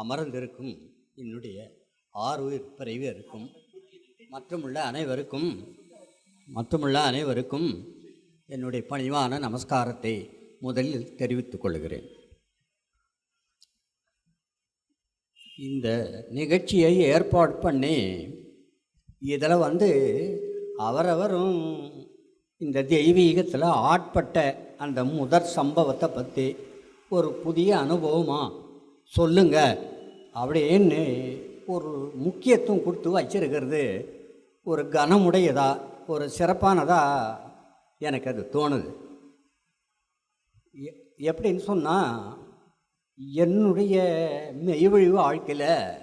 அமர்ந்திருக்கும் என்னுடைய ஆறுயிர் பிறவியருக்கும் மற்றுமுள்ள அனைவருக்கும் மற்றுமுள்ள அனைவருக்கும் என்னுடைய பணிவான நமஸ்காரத்தை முதலில் தெரிவித்துக் கொள்கிறேன். இந்த நிகழ்ச்சியை ஏற்பாடு பண்ணி இதில் வந்து அவரவரும் இந்த தெய்வீகத்தில் ஆட்பட்ட அந்த முதற் சம்பவத்தை பற்றி ஒரு புதிய அனுபவமாக சொல்லுங்க. அப்படின்னு ஒரு முக்கியத்துவம் கொடுத்து வச்சிருக்கிறது. ஒரு கனமுடையதாக ஒரு சிறப்பானதாக எனக்கு அது தோணுது. எ- எப்படின்னு சொன்னால் என்னுடைய மெய்வழி வாழ்க்கையில்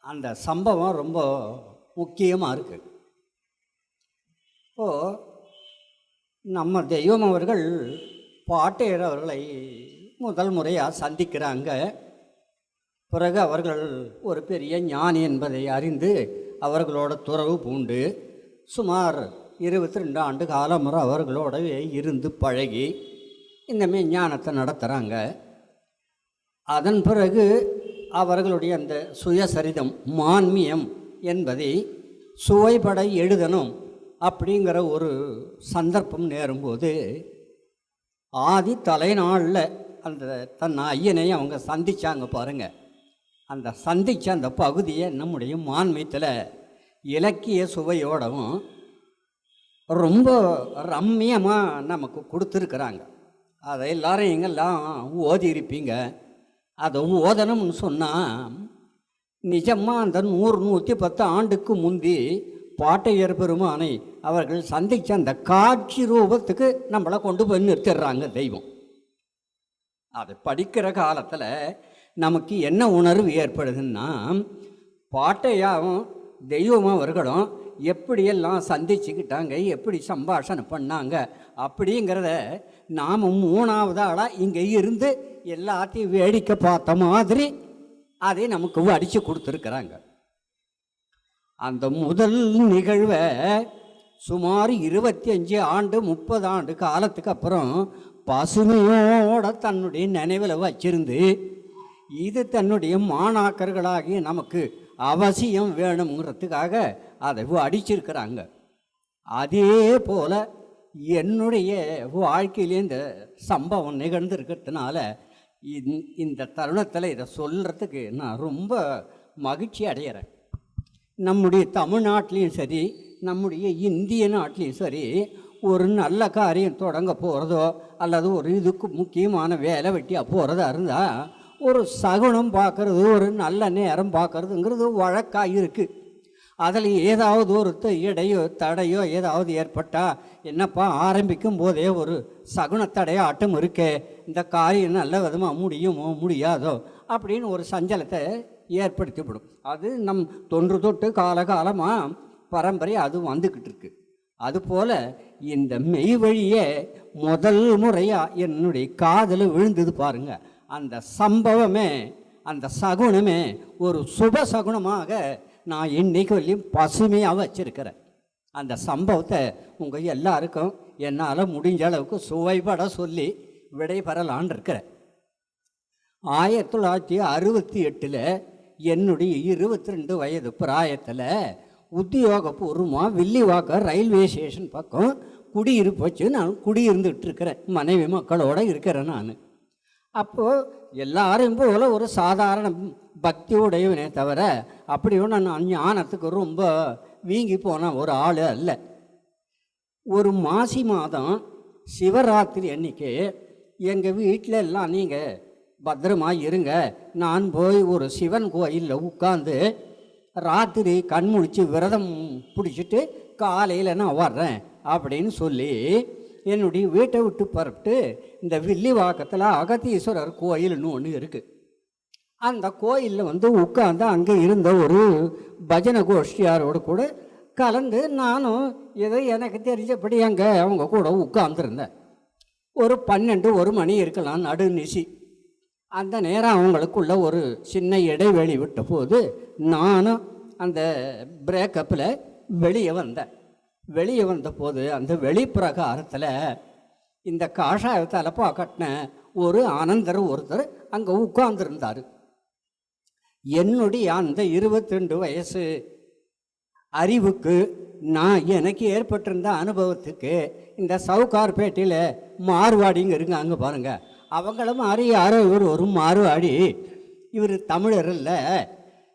அந்த சம்பவம் ரொம்ப முக்கியமாக இருக்குது இப்போது நம்ம தெய்வம் அவர்கள் பாட்டையர் அவர்களை முதல் முறையாக சந்திக்கிறாங்க. பிறகு அவர்கள் ஒரு பெரிய ஞானி என்பதை அறிந்து அவர்களோட துறவு பூண்டு. சுமார் இருபத்தி ரெண்டு ஆண்டு காலம் வரை அவர்களோடவே இருந்து பழகி இந்த ஞானத்தை நடத்துகிறாங்க அதன் பிறகு அவர்களுடைய அந்த சுயசரிதம் மான்மியம் என்பதை சுவைபட எழுதணும் அப்படிங்கிற ஒரு சந்தர்ப்பம் நேரும்போது ஆதி தலைநாளில் அந்த தன் ஐயனை அவங்க சந்திச்சாங்க பாருங்கள் அந்த சந்தித்த அந்த பகுதியை நம்முடைய மான்மியத்தில் இலக்கிய சுவையோடவும் ரொம்ப ரம்மியமாக நமக்கு கொடுத்துருக்குறாங்க. அதை எல்லாரும் எங்கெல்லாம் ஓதி இருப்பீங்க அதை ஓதணும்னு சொன்னால் நிஜமாக அந்த நூறு நூற்றி பத்து ஆண்டுக்கு முந்தி பாட்டையர் பெருமானை அவர்கள் சந்தித்த அந்த காட்சி ரூபத்துக்கு நம்மளை கொண்டு போய் நிறுத்திடுறாங்க தெய்வம். அதை படிக்கிற காலத்தில் நமக்கு என்ன உணர்வு ஏற்படுதுன்னா பாட்டையாகவும் தெய்வம் அவர்களும் எப்படியெல்லாம் சந்திச்சுக்கிட்டாங்க எப்படி சம்பாஷணை பண்ணாங்க அப்படிங்கிறத நாம் மூணாவது ஆளாக இங்கே இருந்து எல்லாத்தையும் வேடிக்கை பார்த்த மாதிரி அதை நமக்கு அடித்து கொடுத்துருக்குறாங்க. அந்த முதல் நிகழ்வை சுமார் இருபத்தி அஞ்சு ஆண்டு முப்பது ஆண்டு காலத்துக்கு அப்புறம் பசுமையோட தன்னுடைய நினைவில் வச்சிருந்து இது தன்னுடைய மாணாக்கர்களாகி நமக்கு அவசியம் வேணுங்கிறதுக்காக அதை அடிச்சிருக்கிறாங்க. அதே போல் என்னுடைய வாழ்க்கையிலே இந்த சம்பவம் நிகழ்ந்திருக்கிறதுனால இந் இந்த தருணத்தில் இதை சொல்கிறதுக்கு நான் ரொம்ப மகிழ்ச்சி அடைகிறேன் நம்முடைய தமிழ்நாட்டிலையும் சரி நம்முடைய இந்திய நாட்டிலையும் சரி ஒரு நல்ல காரியம் தொடங்க போகிறதோ அல்லது ஒரு இதுக்கு முக்கியமான வேலை வெட்டியாக போகிறதா இருந்தால் ஒரு சகுனம் பார்க்கறது ஒரு நல்ல நேரம் பார்க்கறதுங்கிறது வழக்காக இருக்குது அதில் ஏதாவது ஒரு இடையோ தடையோ ஏதாவது ஏற்பட்டால் என்னப்பா ஆரம்பிக்கும் போதே ஒரு சகுனத்தடையாட்டம் இருக்கே இந்த காரியம் நல்ல விதமாக முடியுமோ முடியாதோ அப்படின்னு ஒரு சஞ்சலத்தை ஏற்படுத்திவிடும். அது நம் தொன்று தொட்டு காலகாலமாக பரம்பரை அது வந்துக்கிட்டு இருக்கு அதுபோல் இந்த மெய் வழியே முதல் முறையாக என்னுடைய காதில் விழுந்தது பாருங்கள் அந்த சம்பவமே அந்த சகுனமே ஒரு சுப சகுனமாக நான் இன்றைக்கு வரையும் பசுமையாக வச்சுருக்கிறேன். அந்த சம்பவத்தை உங்கள் எல்லாருக்கும் என்னால் முடிஞ்ச அளவுக்கு சுவைபட சொல்லி விடைபெறலான் இருக்கிறேன். ஆயிரத்தி தொள்ளாயிரத்தி அறுபத்தி எட்டில் என்னுடைய இருபத்தி ரெண்டு வயது பிராயத்தில் உத்தியோகபூர்வமாக வில்லிவாக்கம் ரயில்வே ஸ்டேஷன் பக்கம் குடியிருப்பு வச்சு நான் குடியிருந்துட்டு இருக்கிறேன். மனைவி மக்களோடு இருக்கிறேன் நான். அப்போது எல்லாரும் போல ஒரு சாதாரண பக்தி உடையவனே தவிர அப்படி ஒன்று நான் ஞானத்துக்கு ரொம்ப வீங்கி போன ஒரு ஆள் அல்ல. ஒரு மாசி மாதம் சிவராத்திரி அன்னைக்கு எங்கள் வீட்டில் எல்லாம் நீங்கள் பத்திரமா இருங்க. நான் போய் ஒரு சிவன் கோயிலில் உட்காந்து ராத்திரி கண் முழிச்சு விரதம் பிடிச்சிட்டு காலையில் நான் வர்றேன் அப்படின்னு சொல்லி என்னுடைய வீட்டை விட்டு புறப்பட்டு இந்த வில்லிவாக்கத்தில் அகத்தீஸ்வரர் கோயில்னு ஒன்று இருக்குது அந்த கோயிலில் வந்து உட்காந்து அங்கே இருந்த ஒரு பஜனை கோஷ்டியாரோடு கூட கலந்து நானும் ஏதோ எனக்கு தெரிஞ்சபடி அங்கே அவங்க கூட உட்காந்துருந்தேன் ஒரு பன்னெண்டு ஒரு மணி இருக்கலாம் நடுநிசி அந்த நேரம் அவங்களுக்குள்ள ஒரு சின்ன இடைவெளி விட்ட போது நானும் அந்த பிரேக்கப்பில் வெளியே வந்தேன். வெளியே வந்தபோது அந்த வெளிப்பிரகாரத்தில் இந்த காஷாயத்தை அலப்பா கட்டின ஒரு ஆனந்தர் ஒருத்தர் அங்கே உட்கார்ந்துருந்தார். என்னுடைய அந்த இருபத்தி ரெண்டு வயசு அறிவுக்கு நான் எனக்கு ஏற்பட்டிருந்த அனுபவத்துக்கு இந்த சவுகார்பேட்டையில் மார்வாடிங்க இருங்க அங்கே பாருங்கள் அவங்களும் மாதிரி யாரோ இவர் ஒரு மார்வாடி. இவர் தமிழர் இல்லை.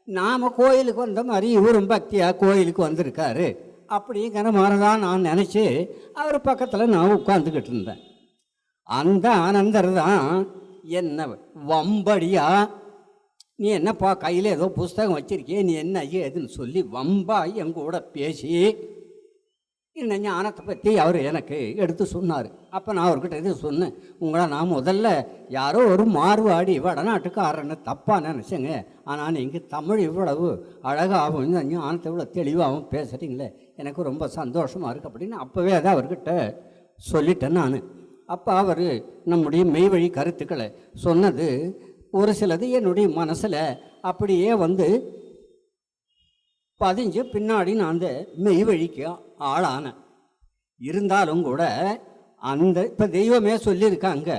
நாம் கோயிலுக்கு வந்த மாதிரி இவரும் பக்தியாக கோயிலுக்கு வந்திருக்காரு. அப்படிங்கிற மாதிரி தான் நான் நினச்சி அவர் பக்கத்தில் நான் உட்காந்துக்கிட்டு இருந்தேன். அந்த ஆனந்தர் தான் என்ன வம்படியா நீ என்னப்பா கையில் ஏதோ புஸ்தகம் வச்சிருக்கியே நீ என்ன ஏதுன்னு சொல்லி வம்பா என் கூட பேசி இந்த ஞானத்தை பற்றி அவர் எனக்கு எடுத்து சொன்னார். அப்போ நான் அவர்கிட்ட இது சொன்னேன். உங்களை நான் முதல்ல யாரோ ஒரு மாறுவாடி வடநாட்டுக்காரன்னு தப்பாக நினச்சேங்க. ஆனால் நீங்கள் தமிழ் இவ்வளவு அழகாகவும் இந்த ஞானத்தை இவ்வளோ தெளிவாகவும் பேசுகிறீங்களே எனக்கு ரொம்ப சந்தோஷமாக இருக்குது அப்படின்னு அப்போவே அதை அவர்கிட்ட சொல்லிட்டேன் நான். அப்போ அவர் நம்முடைய மெய்வழி கருத்துக்களை சொன்னது ஒரு சிலது என்னுடைய மனசில் அப்படியே வந்து பதிஞ்சு பின்னாடி நான் அந்த மெய்வழிக்கு ஆளானேன் இருந்தாலும் கூட அந்த இப்போ தெய்வமே சொல்லியிருக்காங்க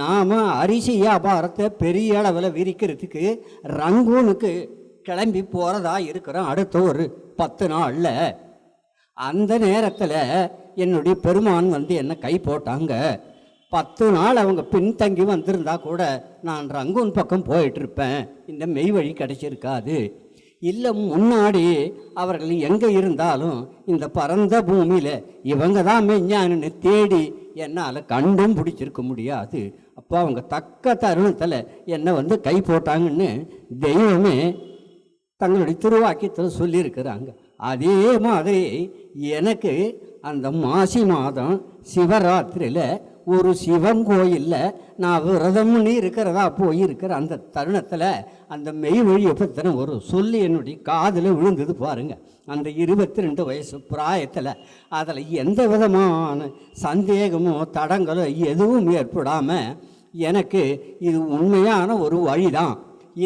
நாம் அரிசி வியாபாரத்தை பெரிய அளவில் விரிக்கிறதுக்கு ரங்கூனுக்கு கிளம்பி போகிறதா இருக்கிறோம் அடுத்த ஒரு பத்து நாளில் அந்த நேரத்தில் என்னுடைய பெருமான் வந்து என்னை கை போட்டாங்க. பத்து நாள் அவங்க பின்தங்கி வந்திருந்தா கூட நான் ரங்கூன் பக்கம் போயிட்டுருப்பேன். இந்த மெய் வழி கிடைச்சிருக்காது. இல்லை முன்னாடி அவர்கள் எங்கே இருந்தாலும் இந்த பரந்த பூமியில் இவங்க தான் மெஞ்ஞானன்னு தேடி என்னால் கண்டும் பிடிச்சிருக்க முடியாது. அப்போ அவங்க தக்க தருணத்தில் என்னை வந்து கை போட்டாங்கன்னு தெய்வமே தங்களுடைய திருவாக்கியத்தில் சொல்லியிருக்கிறாங்க. அதே மாதிரி எனக்கு அந்த மாசி மாதம் சிவராத்திரியில் ஒரு சிவன் கோயிலில் நான் விரதம்னு இருக்கிறதா போயிருக்கிற அந்த தருணத்தில் அந்த மெய் வழியை பற்றின ஒரு சொல்லி என்னுடைய காதில் விழுந்தது பாருங்கள் அந்த இருபத்தி ரெண்டு வயசு பிராயத்தில் அதில் எந்த விதமான சந்தேகமோ தடங்களோ எதுவும் ஏற்படாமல் எனக்கு இது உண்மையான ஒரு வழிதான்.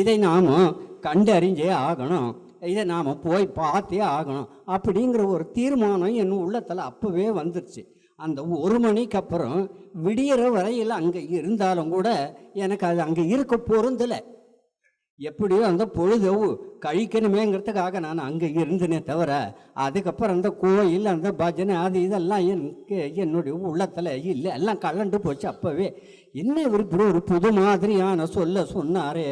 இதை நாம் கண்டறிஞ்சே ஆகணும். இதை நாம் போய் பார்த்தே ஆகணும். அப்படிங்கிற ஒரு தீர்மானம் என் உள்ளத்தில் அப்போவே வந்துருச்சு. அந்த ஒரு மணிக்கு அப்புறம் விடியிற வரையில் அங்கே இருந்தாலும் கூட எனக்கு அது அங்கே இருக்க பொருந்தலை. எப்படியோ அந்த பொழுது கழிக்கணுமேங்கிறதுக்காக நான் அங்கே இருந்தேனே தவிர அதுக்கப்புறம் அந்த கோயில் அந்த பஜனை அது இதெல்லாம் எனக்கு என்னுடைய உள்ளத்தில் இல்லை. எல்லாம் கலண்டு போச்சு அப்போவே. என்ன இவர் இப்படி ஒரு புது மாதிரியான சொல்ல சொன்னாரே?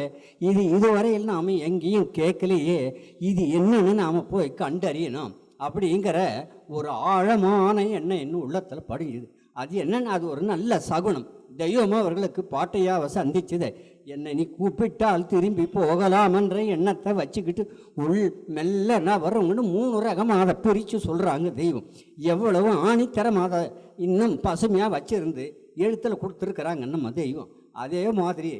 இது இதுவரையில் நாம் எங்கேயும் கேட்கலையே. இது என்னன்னு நாம் போய் கண்டறியணும். அப்படிங்கிற ஒரு ஆழமான எண்ணம் இன்னும் உள்ளத்தில் படுகிறது. அது என்னன்னு அது ஒரு நல்ல சகுனம். தெய்வம் அவர்களுக்கு பாட்டையாக சந்திச்சது. என்னை நீ கூப்பிட்டால் திரும்பி போகலாமன்ற எண்ணத்தை வச்சுக்கிட்டு உள் மெல்ல நான் வரவங்கன்னு மூணு ரகமாக அதை பிரித்து சொல்கிறாங்க தெய்வம். எவ்வளவு ஆணித்தரமாக அதை இன்னும் பசுமையாக வச்சிருந்து எழுத்தில் கொடுத்துருக்குறாங்க நம்ம தெய்வம். அதே மாதிரி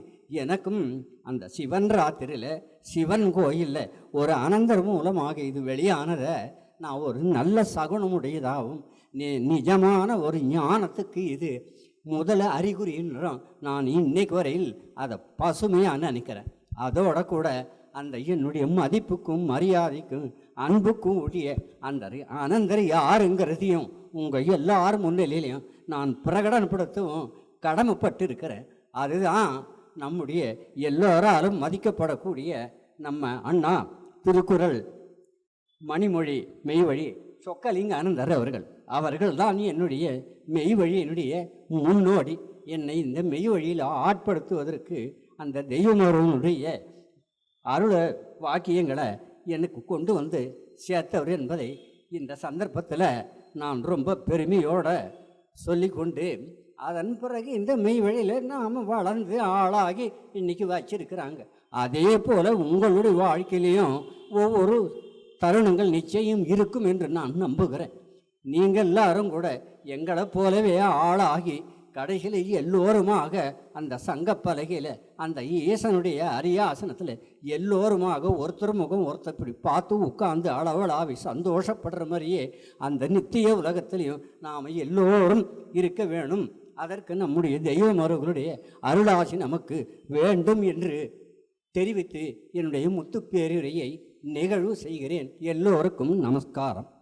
எனக்கும் அந்த சிவன் ராத்திரியில் சிவன் கோயிலில் ஒரு அனந்தர் மூலமாக இது வெளியானதை நான் ஒரு நல்ல சகுனமுடையதாகவும் நி நிஜமான ஒரு ஞானத்துக்கு இது முதல்ல அறிகுறின்றோம் நான் இன்னைக்கு வரையில் அதை பசுமையாக நினைக்கிறேன். அதோட கூட அந்த என்னுடைய மதிப்புக்கும் மரியாதைக்கும் அன்புக்கும் உடைய அந்த அனந்தர் யாருங்கிறதையும் உங்கள் எல்லார் முன்னிலையிலையும் நான் பிரகடனப்படுத்தவும் கடமைப்பட்டு இருக்கிறேன் அதுதான் நம்முடைய எல்லோராலும் மதிக்கப்படக்கூடிய நம்ம அண்ணா திருக்குறள் மணிமொழி மெய்வழி சொக்கலிங்க ஆனந்தர் அவர்கள். அவர்கள் தான் என்னுடைய மெய்வழி என்னுடைய முன்னோடி. என்னை இந்த மெய்வழியில் ஆட்படுத்துவதற்கு அந்த தெய்வமருவனுடைய அருள வாக்கியங்களை எனக்கு கொண்டு வந்து சேர்த்தவர் என்பதை இந்த சந்தர்ப்பத்தில் நான் ரொம்ப பெருமையோட சொல்லிக்கொண்டு அதன் பிறகு இந்த மெய் வழியில் நாம் வளர்ந்து ஆளாகி இன்னைக்கு வச்சிருக்கிறாங்க. அதே போல் உங்களுடைய வாழ்க்கையிலையும் ஒவ்வொரு தருணங்கள் நிச்சயம் இருக்கும் என்று நான் நம்புகிறேன். நீங்கள் எல்லாரும் கூட எங்களை போலவே ஆளாகி கடைசியில் எல்லோருமாக அந்த சங்கப்பலகையில் அந்த ஈசனுடைய அரியாசனத்தில் எல்லோருமாக ஒருத்தர் முகம் ஒருத்தர் இப்படி பார்த்து உட்காந்து அளவலாவி சந்தோஷப்படுற மாதிரியே அந்த நித்திய உலகத்திலையும் நாம் எல்லோரும் இருக்க வேணும். அதற்கு நம்முடைய தெய்வம் அவர்களுடைய அருளாசி நமக்கு வேண்டும் என்று தெரிவித்து என்னுடைய முத்துப்பேருரையை நிகழ்வு செய்கிறேன். எல்லோருக்கும் நமஸ்காரம்.